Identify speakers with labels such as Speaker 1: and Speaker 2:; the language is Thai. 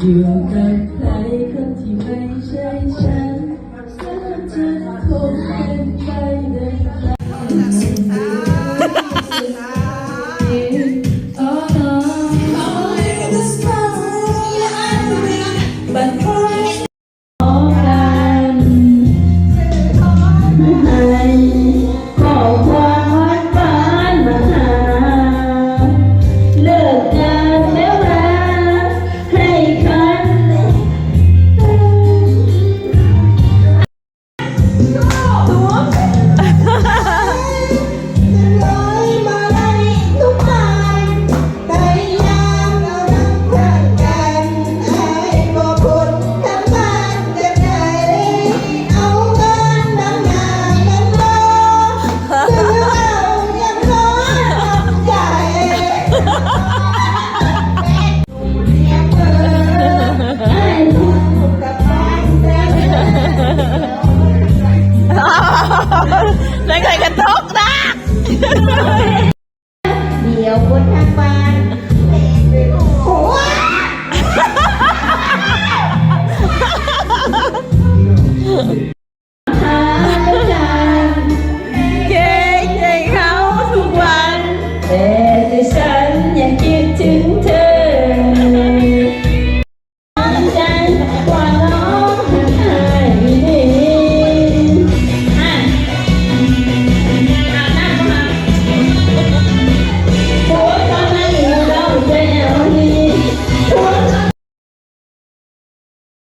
Speaker 1: อยู่กันใครก็ที่ไม่ Oh. ไม่เค
Speaker 2: ยกระทกนะเดี๋ยวคนทางบ้าน
Speaker 3: เล่น
Speaker 2: ด้โอ้